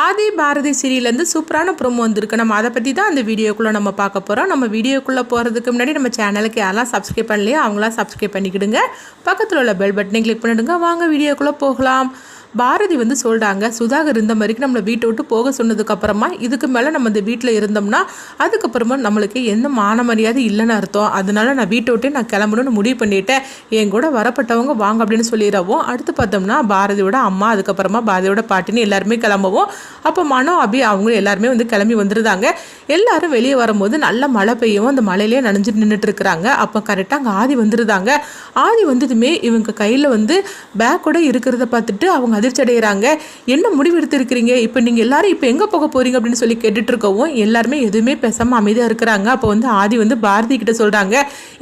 ஆதி பாரதி சீரியல்லேருந்து சூப்பரான ப்ரோமோ வந்திருக்கு. நம்ம அதை பற்றி தான் அந்த வீடியோக்குள்ளே நம்ம பார்க்க போகிறோம் நம்ம வீடியோக்குள்ளே போகிறதுக்கு முன்னாடி நம்ம சேனலுக்கு யாரெல்லாம் சப்ஸ்கிரைப் பண்ணலையோ அவங்களாம் சப்ஸ்கிரைப் பண்ணிக்கிடுங்க. பக்கத்தில் உள்ள பெல் பட்டனை கிளிக் பண்ணிவிடுங்க வாங்க வீடியோக்குள்ளே போகலாம். பாரதி வந்து சொல்கிறாங்க சுதாகர் இருந்த மாதிரிக்கு நம்மளை வீட்டை விட்டு போக சொன்னதுக்கப்புறமா இதுக்கு மேலே நம்ம இந்த வீட்டில் இருந்தோம்னா அதுக்கப்புறமா நம்மளுக்கு எந்த மான மரியாதை இல்லைன்னு அர்த்தம். அதனால நான் வீட்டை விட்டு நான் கிளம்பணும்னு முடிவு பண்ணிட்டேன். என் கூட வரப்பட்டவங்க வாங்க அப்படின்னு சொல்லிடுறவும் அடுத்து பார்த்தோம்னா பாரதியோட அம்மா அதுக்கப்புறமா பாரதியோட பாட்டின்னு எல்லாருமே கிளம்பவும். அப்போ மனோ அபி அவங்க எல்லாருமே வந்து கிளம்பி வந்துருந்தாங்க. எல்லாரும் வெளியே வரும்போது நல்ல மழை பெய்யவும் அந்த மழையிலே நனைஞ்சிட்டு நின்றுட்டு இருக்கிறாங்க. அப்போ கரெக்டாக அங்கே ஆதி வந்துருந்தாங்க. ஆதி வந்ததுமே இவங்க கையில் வந்து பேக்கோட இருக்கிறத பார்த்துட்டு அவங்க அதிர்ச்சி அடைகிறாங்க என்ன முடிவு எடுத்திருக்கிறீங்க இப்போ நீங்கள் எல்லாரும் இப்போ எங்கே போக போகிறீங்க அப்படின்னு சொல்லி கேட்டுட்டு இருக்கவும் எல்லாருமே எதுவுமே பேசாமல் அமைதியாக இருக்கிறாங்க. அப்போ வந்து ஆதி வந்து பாரதி கிட்ட சொல்கிறாங்க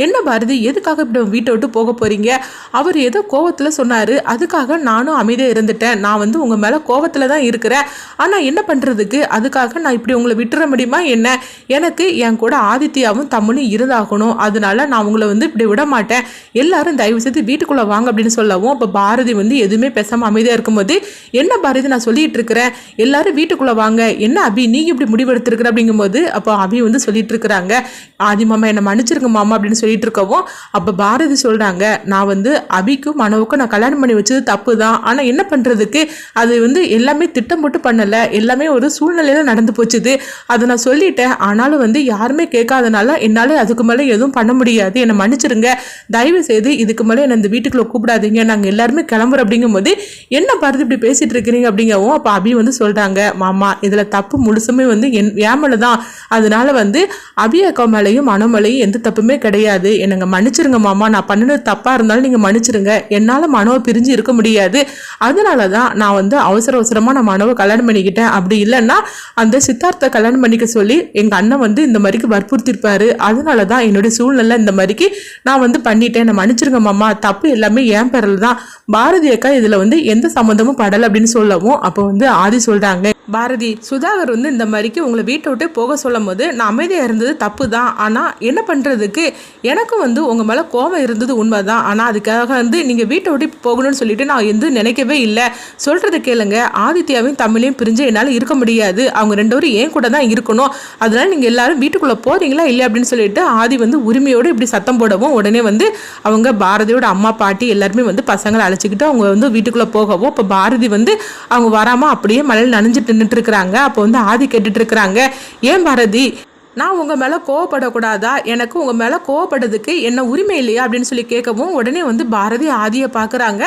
என்ன பாரதி எதுக்காக இப்படி வீட்டை விட்டு போக போகிறீங்க அவர் ஏதோ கோவத்தில் சொன்னார் அதுக்காக நானும் அமைதியாக இருந்துட்டேன். நான் வந்து உங்கள் மேலே கோவத்தில் தான் இருக்கிறேன். ஆனால் என்ன பண்ணுறதுக்கு அதுக்காக நான் இப்படி உங்களை விட்டுற முடியுமா என்ன? எனக்கு என் கூட ஆதித்யாவும் தம்முனும் இருந்தாகணும். அதனால நான் உங்களை வந்து இப்படி விட மாட்டேன் எல்லாரும் தயவு செய்து வீட்டுக்குள்ளே வாங்க அப்படின்னு சொல்லவும் அப்போ பாரதி வந்து எதுவுமே பேசாமல் அமைதியாக இருக்கும்போது என்ன பாரதி நான் சொல்லிட்டு இருக்கிறேன். எல்லாரும் வீட்டுக்குள்ளே வாங்க. என்ன அபி நீ இப்படி முடிவெடுத்திருக்கிற? அப்படிங்கும்போது அப்போ அபி வந்து சொல்லிட்டு இருக்கிறாங்க. ஆதி மாமா என்னை மன்னிச்சிருங்க மாமா அப்படின்னு சொல்லிட்டு இருக்கவும் அப்போ பாரதி சொல்கிறாங்க நான் வந்து அபிக்கும் மனோவுக்கும் நான் கல்யாணம் பண்ணி வச்சது தப்பு தான் ஆனால் என்ன பண்ணுறதுக்கு அது வந்து எல்லாமே திட்டம் போட்டு பண்ணலை. எல்லாமே ஒரு சூழ்நிலையில நடந்து போச்சுது. அதை நான் சொல்லிட்டேன். ஆனாலும் வந்து யாருமே கேட்காதனால என்னால் அதுக்கு மேலே எதுவும் பண்ண முடியாது. என்னை மன்னிச்சிருங்க. தயவு செய்து இதுக்கு மேலே என்னை இந்த வீட்டுக்குள்ளே கூப்பிடாதீங்க. நாங்கள் எல்லாருமே கிளம்புறோம். அப்படிங்கும்போது என்ன பாரதி இப்படி பேசிட்டு இருக்கிறீங்க அப்படிங்கவும் அப்போ அபி வந்து சொல்கிறாங்க மாமா இதில் தப்பு முழுசுமே வந்து என் என் தான். அதனால வந்து அபி அக்கா மேலேயும் மனோமலையும் எந்த தப்புமே கிடையாது. என்னங்க மன்னிச்சிருங்க மாமா நான் பண்ணினது தப்பாக இருந்தாலும் நீங்கள் மன்னிச்சிருங்க. என்னால் மனோவை பிரிஞ்சு இருக்க முடியாது. அதனால தான் நான் வந்து அவசர அவசரமாக நான் மனோவை கல்யாணம் பண்ணிக்கிட்டேன். அப்படி இல்லைன்னா அந்த சித்தார்த்தை கல்யாணம் பண்ணிக்க சொல்லி எங்கள் அண்ணன் வந்து இந்த மாதிரிக்கு வற்புறுத்திருப்பார். அதனால தான் என்னுடைய சூழ்நிலை இந்த மாதிரிக்கு நான் வந்து பண்ணிட்டேன். நான் மன்னிச்சிருங்க மாமா தப்பு எல்லாமே என் பேரில் தான். பாரதி அக்கா இதில் வந்து எந்த சம்மந்தமும் படலை அப்படின்னு சொல்லவும் அப்போ வந்து ஆதி சொல்கிறாங்க பாரதி சுதாகர் வந்து இந்த மாதிரிக்கு உங்களை வீட்டை விட்டு போக சொல்லும் போது நான் அமைதியாக இருந்தது தப்பு தான் ஆனால் என்ன பண்ணுறதுக்கு எனக்கும் வந்து உங்கள் மேலே கோபம் இருந்தது உண்மை தான் ஆனால் அதுக்காக வந்து நீங்கள் வீட்டை விட்டு போகணும்னு சொல்லிட்டு நான் எந்த நினைக்கவே இல்லை. சொல்கிறத கேளுங்க. ஆதித்யாவையும் தமிழையும் பிரிஞ்சு என்னால் இருக்க முடியாது. அவங்க ரெண்டு பேரும் ஏன் கூட தான் இருக்கணும். அதனால் நீங்கள் எல்லாரும் வீட்டுக்குள்ளே போகிறீங்களா இல்லை அப்படின்னு சொல்லிட்டு ஆதி வந்து உரிமையோடு இப்படி சத்தம் போடவும் உடனே வந்து அவங்க பாரதியோட அம்மா பாட்டி எல்லாருமே வந்து பசங்களை அழைச்சிக்கிட்டு அவங்க வந்து வீட்டுக்குள்ளே போகவும் இப்போ பாரதி வந்து அவங்க வராமல் அப்படியே மழையில் நனைஞ்சிட்டு நின்றுட்டு இருக்கிறாங்க. அப்போ வந்து ஆதி கேட்டுட்டு இருக்கிறாங்க. ஏன் பாரதி? நான் உங்கள் மேலே கோவப்படக்கூடாதா? எனக்கு உங்கள் மேலே கோவப்படுறதுக்கு என்ன உரிமை இல்லையா? அப்படின்னு சொல்லி கேட்கவும் உடனே வந்து பாரதி ஆதியை பார்க்குறாங்க.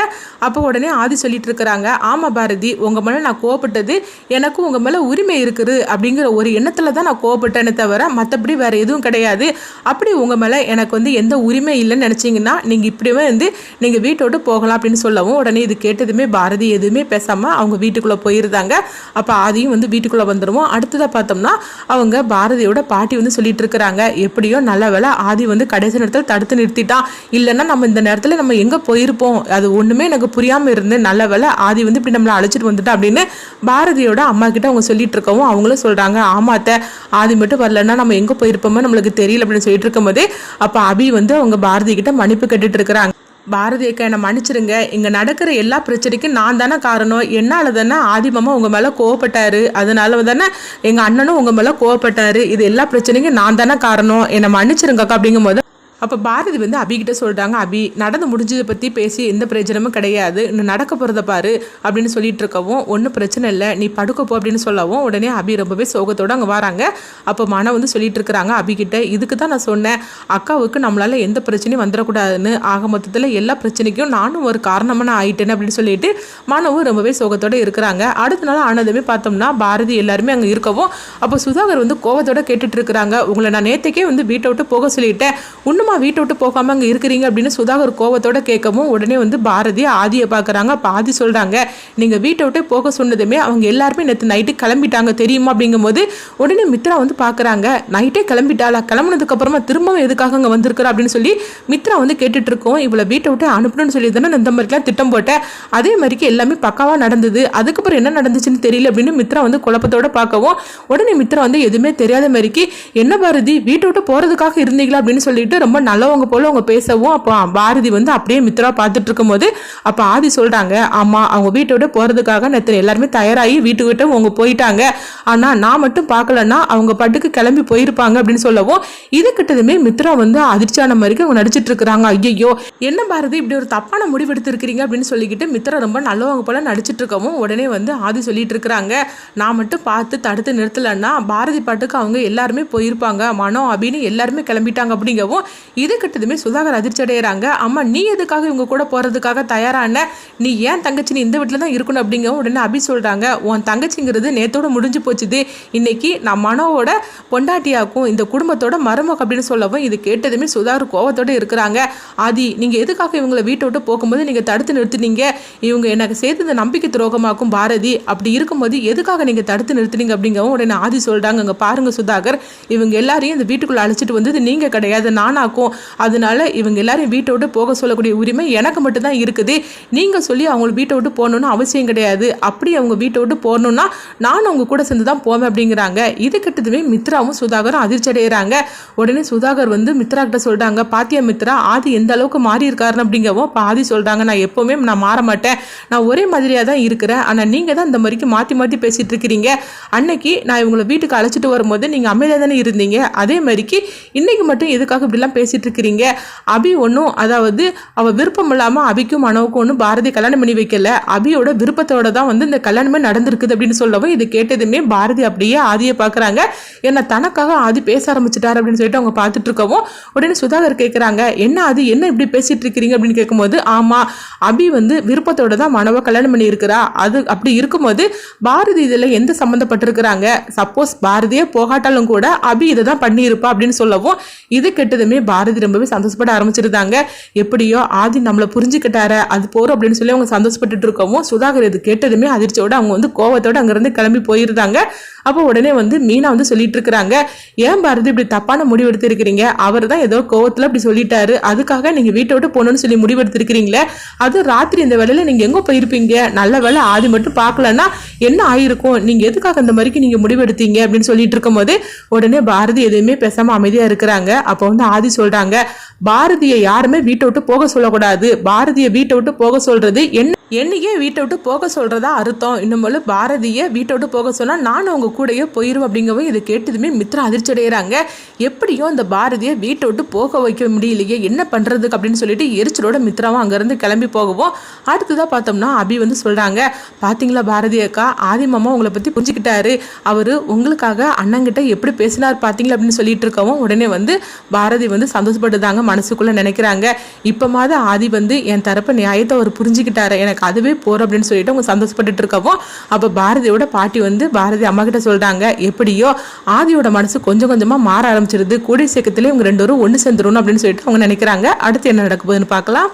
அப்போ உடனே ஆதி சொல்லிட்டு இருக்கிறாங்க ஆமாம் பாரதி உங்கள் மேலே நான் கோவப்பட்டது எனக்கும் உங்கள் மேலே உரிமை இருக்குது. அப்படிங்கிற ஒரு எண்ணத்தில் தான் நான் கோவப்பட்டேனே தவிர மற்றபடி வேறு எதுவும் கிடையாது. அப்படி உங்கள் மேலே எனக்கு வந்து எந்த உரிமை இல்லைன்னு நினச்சிங்கன்னா நீங்கள் இப்படியே வந்து நீங்கள் வீட்டோட்டு போகலாம் அப்படின்னு சொல்லவும் உடனே இது கேட்டதுமே பாரதி எதுவுமே பேசாமல் அவங்க வீட்டுக்குள்ளே போயிருந்தாங்க. அப்போ ஆதியும் வந்து வீட்டுக்குள்ளே வந்துடுவோம் அடுத்ததாக பார்த்தோம்னா அவங்க பாரதியோட பாட்டி வந்து சொல்லிட்டு இருக்கிறாங்க எப்படியோ நல்ல வேலை ஆதி வந்து கடைசி நேரத்தில் தடுத்து நிறுத்திட்டான். இல்லைன்னா நம்ம இந்த நேரத்தில் நம்ம எங்கே போயிருப்போம்? அது ஒன்றுமே எனக்கு புரியாமல் இருந்து நல்ல வேலை ஆதி வந்து இப்படி நம்மளை அழைச்சிட்டு வந்துட்டா அப்படின்னு பாரதியோட அம்மா கிட்ட அவங்க சொல்லிட்டு இருக்கவும் அவங்களும் சொல்கிறாங்க ஆமாத்த ஆதி மட்டும் வரலன்னா நம்ம எங்கே போயிருப்போமோ நம்மளுக்கு தெரியல அப்படின்னு சொல்லிட்டு இருக்கும்போதே அப்போ அபி வந்து அவங்க பாரதி கிட்ட மன்னிப்பு கேட்டுட்டு இருக்கிறாங்க. பாரதி அக்கா என்னை மன்னிச்சிருங்க. இங்கே நடக்கிற எல்லா பிரச்சனைக்கும் நான் தானே காரணம். என்னால் தானே ஆதிமாமா உங்கள் மேலே கோவப்பட்டாரு. அதனால தானே எங்கள் அண்ணனும் உங்கள் மேலே கோவப்பட்டாரு. இது எல்லா பிரச்சனைக்கும் நான் தானே காரணம். என்னை மன்னிச்சிருங்க அக்கா அப்படிங்கும்போது அப்போ பாரதி வந்து அபிகிட்ட சொல்கிறாங்க அபி நடந்து முடிஞ்சதை பற்றி பேசி எந்த பிரச்சனையும் கிடையாது. இன்னும் நடக்க போகிறத பாரு அப்படின்னு சொல்லிட்டு இருக்கவும் ஒன்றும் பிரச்சனை இல்லை. நீ படுக்க போ அப்படின்னு சொல்லவும் உடனே அபி ரொம்பவே சோகத்தோடு அங்கே வராங்க. அப்போ மன வந்து சொல்லிட்டு இருக்கிறாங்க அபிகிட்ட இதுக்கு தான் நான் சொன்னேன். அக்காவுக்கு நம்மளால் எந்த பிரச்சனையும் வந்துடக்கூடாதுன்னு. ஆக மொத்தத்தில் எல்லா பிரச்சனைக்கும் நானும் ஒரு காரணமாக நான் ஆயிட்டேன்னு அப்படின்னு சொல்லிட்டு மனவும் ரொம்பவே சோகத்தோடு இருக்கிறாங்க. அடுத்த நாள் ஆனதுமே பார்த்தோம்னா பாரதி எல்லாருமே அங்கே இருக்கவும் அப்போ சுதாகர் வந்து கோவத்தோட கேட்டுட்டு இருக்கிறாங்க. உங்களை நான் நேற்றுக்கே வந்து வீட்டை விட்டு போக சொல்லிட்டேன். இன்னும் வீட்டை விட்டு போகாமல் அங்கே இருக்கிறீங்க அப்படின்னு சுதாகர் கோவத்தோட கேட்கவும் உடனே வந்து பாரதி ஆதியை பார்க்குறாங்க. அப்போ ஆதி சொல்கிறாங்க நீங்கள் வீட்டை விட்டு போக சொன்னதுமே அவங்க எல்லாருமே நேற்று நைட்டு கிளம்பிட்டாங்க தெரியுமா? அப்படிங்கும்போது உடனே மித்ரா வந்து பார்க்குறாங்க நைட்டே கிளம்பிட்டாளா? கிளம்புனதுக்கப்புறமா திரும்பவும் எதுக்காக அங்கே வந்திருக்கிறா? அப்படின்னு சொல்லி மித்ரா வந்து கேட்டுட்டு இருக்கோம் இவளை வீட்டை விட்டு அனுப்பணும்னு சொல்லி தானே இந்த மாதிரிலாம் திட்டம் போட்டேன். அதே மாதிரிக்கு எல்லாமே பக்காவாக நடந்தது. அதுக்கப்புறம் என்ன நடந்துச்சுன்னு தெரியல அப்படின்னு மித்ரா வந்து குழப்பத்தோட பார்க்கவும் உடனே மித்ரா வந்து எதுவுமே தெரியாத மாதிரிக்கு என்ன பாரதி வீட்டை விட்டு போகிறதுக்காக இருந்தீங்களா? அப்படின்னு சொல்லிட்டு ரொம்ப நல்லவங்க போல் அவங்க பேசவும். அப்போ பாரதி வந்து அப்படியே மித்ரா பார்த்துட்டு இருக்கும்போது அப்போ ஆதி சொல்கிறாங்க ஆமாம் அவங்க வீட்டை விட்டு போகிறதுக்காக நேற்று எல்லாருமே தயாராகி வீட்டுக்கிட்ட அவங்க போயிட்டாங்க. ஆனால் நான் மட்டும் பார்க்கலன்னா அவங்க பாட்டுக்கு கிளம்பி போயிருப்பாங்க அப்படின்னு சொல்லவும் இது கிட்டதுமே மித்ரா வந்து அதிர்ச்சியான மாதிரிக்கு அவங்க நடிச்சிட்டு இருக்கிறாங்க. ஐயோ என்ன பாரதி இப்படி ஒரு தப்பான முடிவு எடுத்திருக்கிறீங்க அப்படின்னு சொல்லிக்கிட்டு மித்ரா ரொம்ப நல்லவங்க போல நடிச்சிட்டு இருக்கவும் உடனே வந்து ஆதி சொல்லிட்டு இருக்கிறாங்க. நான் மட்டும் பார்த்து தடுத்து நிறுத்தலைன்னா பாரதி பாட்டுக்கு அவங்க எல்லாருமே போயிருப்பாங்க. மனோ அப்படின்னு எல்லாருமே கிளம்பிட்டாங்க அப்படிங்கவும் இது கிட்டதுமே சுதாகர் அதிர்ச்சி அடைகிறாங்க அம்மா நீ எதுக்காக இவங்க கூட போகிறதுக்காக தயாரான? நீ ஏன் தங்கச்சி நீ இந்த வீட்டில் தான் இருக்கணும் அப்படிங்கவும் உடனே அபி சொல்கிறாங்க உன் தங்கச்சிங்கிறது நேத்தோட முடிஞ்சு போச்சு. போச்சுது இன்னைக்கு நான் மனோவோட பொண்டாட்டியாக்கும் இந்த குடும்பத்தோட மருமக அப்படின்னு சொல்லவும் இது கேட்டதுமே சுதார் கோவத்தோட இருக்கிறாங்க. ஆதி நீங்கள் எதுக்காக இவங்களை வீட்டை விட்டு போகும்போது நீங்கள் தடுத்து நிறுத்துனீங்க? இவங்க எனக்கு சேர்த்து இந்த நம்பிக்கை துரோகமாக்கும் பாரதி. அப்படி இருக்கும்போது எதுக்காக நீங்கள் தடுத்து நிறுத்துனீங்க அப்படிங்கவும் உடனே ஆதி சொல்கிறாங்க அங்கே பாருங்கள் சுதாகர் இவங்க எல்லாரையும் இந்த வீட்டுக்குள்ளே அழைச்சிட்டு வந்தது நீங்கள் கிடையாது நானாக்கும். அதனால இவங்க எல்லாரையும் வீட்டை விட்டு போக சொல்லக்கூடிய உரிமை எனக்கு மட்டும்தான் இருக்குது. நீங்கள் சொல்லி அவங்க வீட்டை விட்டு போகணுன்னு அவசியம் கிடையாது. அப்படி அவங்க வீட்டை விட்டு போகணுன்னா நானும் அவங்க கூட சேர்ந்து தான் போவேன் அப்படிங்கிறாங்க. இது கிட்டதுமே மித்ராவும் சுதாகரும் அதிர்ச்சி அடைகிறாங்க உடனே சுதாகர் வந்து மித்ரா கிட்ட சொல்கிறாங்க பாத்தியா மித்ரா ஆதி எந்த அளவுக்கு மாறி இருக்காருன்னு அப்படிங்கவும் இப்போ ஆதி சொல்கிறாங்க நான் எப்போவுமே நான் மாற மாட்டேன். நான் ஒரே மாதிரியாக தான் இருக்கிறேன். ஆனால் நீங்கள் தான் இந்த மாதிரிக்கு மாற்றி மாற்றி பேசிகிட்டு இருக்கிறீங்க. அன்னைக்கு நான் இவங்களை வீட்டுக்கு அழைச்சிட்டு வரும்போது நீங்கள் அமைதியாக தானே இருந்தீங்க. அதே மாதிரிக்கு இன்னைக்கு மட்டும் எதுக்காக இப்படிலாம் பேசிகிட்டு இருக்கிறீங்க? அபி ஒன்றும் அதாவது அவள் விருப்பம் இல்லாமல் அபிக்கும் மனோவுக்கும் ஒன்றும் பாரதி கல்யாணம் பண்ணி வைக்கல. அபியோட விருப்பத்தோட தான் வந்து இந்த கல்யாணமே நடந்திருக்குது அப்படின்னு சொல்லவும் இது கேட்டதுமே பாரதி அப்படியே ஆதியை பார்க்குறாங்க. என்ன தனக்காக ஆதி பேச ஆரம்பிச்சிட்டாரு அப்படின்னு சொல்லிட்டு அவங்க பார்த்துட்டு இருக்கவும் உடனே சுதாகர் கேட்குறாங்க என்ன அது என்ன இப்படி பேசிட்டு இருக்கிறீங்க? அப்படின்னு கேட்கும்போது ஆமாம் அபி வந்து விருப்பத்தோட தான் மனவை கல்யாணம் பண்ணி இருக்கிறா அது அப்படி இருக்கும்போது பாரதி இதில் எந்த சம்மந்தப்பட்டிருக்கிறாங்க சப்போஸ் பாரதியே போகாட்டாலும் கூட அபி இதை தான் பண்ணியிருப்பா அப்படின்னு சொல்லவும் இது கெட்டதுமே பாரதி ரொம்பவே சந்தோஷப்பட ஆரம்பிச்சிருந்தாங்க. எப்படியோ ஆதி நம்மளை புரிஞ்சுக்கிட்டார அது போகிறோம் அப்படின்னு சொல்லி அவங்க சந்தோஷப்பட்டுட்டு இருக்கவும் சுதாகர் இது கேட்டதுமே அதிர்ச்சியோட அவங்க வந்து கோவத்தோட அங்கேருந்து கிளம்பி போயிருந்தாங்க. அப்போ உடனே வந்து மீனா வந்து சொல்லிட்டு இருக்கிறாங்க ஏன் பாரதி இப்படி தப்பான முடிவு எடுத்திருக்கிறீங்க அவர் தான் ஏதோ கோவத்தில் அப்படி சொல்லிட்டாரு. அதுக்காக நீங்கள் வீட்டை விட்டு போகணும்னு சொல்லி முடிவு எடுத்திருக்கிறீங்களே அது ராத்திரி இந்த வேலையில் நீங்கள் எங்கே போயிருப்பீங்க? நல்ல வேலை ஆதி மட்டும் பார்க்கலன்னா என்ன ஆயிருக்கும்? நீங்கள் எதுக்காக அந்த மாதிரிக்கு நீங்கள் முடிவு எடுத்தீங்க அப்படின்னு சொல்லிட்டு இருக்கும்போது உடனே பாரதி எதுவுமே பேசாமல் அமைதியாக இருக்கிறாங்க. அப்போ வந்து ஆதி சொல்கிறாங்க பாரதியை யாருமே வீட்டை விட்டு போக சொல்லக்கூடாது. பாரதியை வீட்டை விட்டு போக சொல்றது என்ன என்னையே வீட்டை விட்டு போக சொல்கிறதா அர்த்தம். இன்னும் போல பாரதியை வீட்டை விட்டு போக சொன்னால் நானும் அவங்க கூடயே போயிடும் அப்படிங்கவும் இதை கேட்டதுமே மித்ரா அதிர்ச்சி அடைகிறாங்க எப்படியோ அந்த பாரதியை வீட்டை விட்டு போக வைக்க முடியலையே என்ன பண்ணுறதுக்கு அப்படின்னு சொல்லிட்டு எரிச்சலோட மித்ராவும் அங்கேருந்து கிளம்பி போகவும் அடுத்ததாக பார்த்தோம்னா அபி வந்து சொல்கிறாங்க பார்த்தீங்களா பாரதி அக்கா ஆதி மாமா உங்களை பற்றி புரிஞ்சுக்கிட்டாரு. அவர் உங்களுக்காக அண்ணங்கிட்ட எப்படி பேசினார் பார்த்தீங்களா அப்படின்னு சொல்லிட்டு இருக்கவும் உடனே வந்து பாரதி வந்து சந்தோஷப்பட்டுதாங்க மனசுக்குள்ளே நினைக்கிறாங்க. இப்போ மாத ஆதி வந்து என் தரப்பு நியாயத்தை அவர் புரிஞ்சுக்கிட்டாரு எனக்கு எனக்கு அதுவே போகிற அப்படின்னு சொல்லிட்டு அவங்க சந்தோஷப்பட்டுட்டு இருக்கவும் அப்போ பாரதியோட பாட்டி வந்து பாரதி அம்மா கிட்ட சொல்கிறாங்க எப்படியோ ஆதியோட மனசு கொஞ்சம் கொஞ்சமாக மாற ஆரம்பிச்சிருது. கூடிய சீக்கிரத்திலே இவங்க ரெண்டு பேரும் ஒன்று சேர்ந்துடணும் அப்படின்னு சொல்லிட்டு அவங்க நினைக்கிறாங்க. அடுத்து என்ன நடக்க போகுதுன்னு பார்க்கலாம்.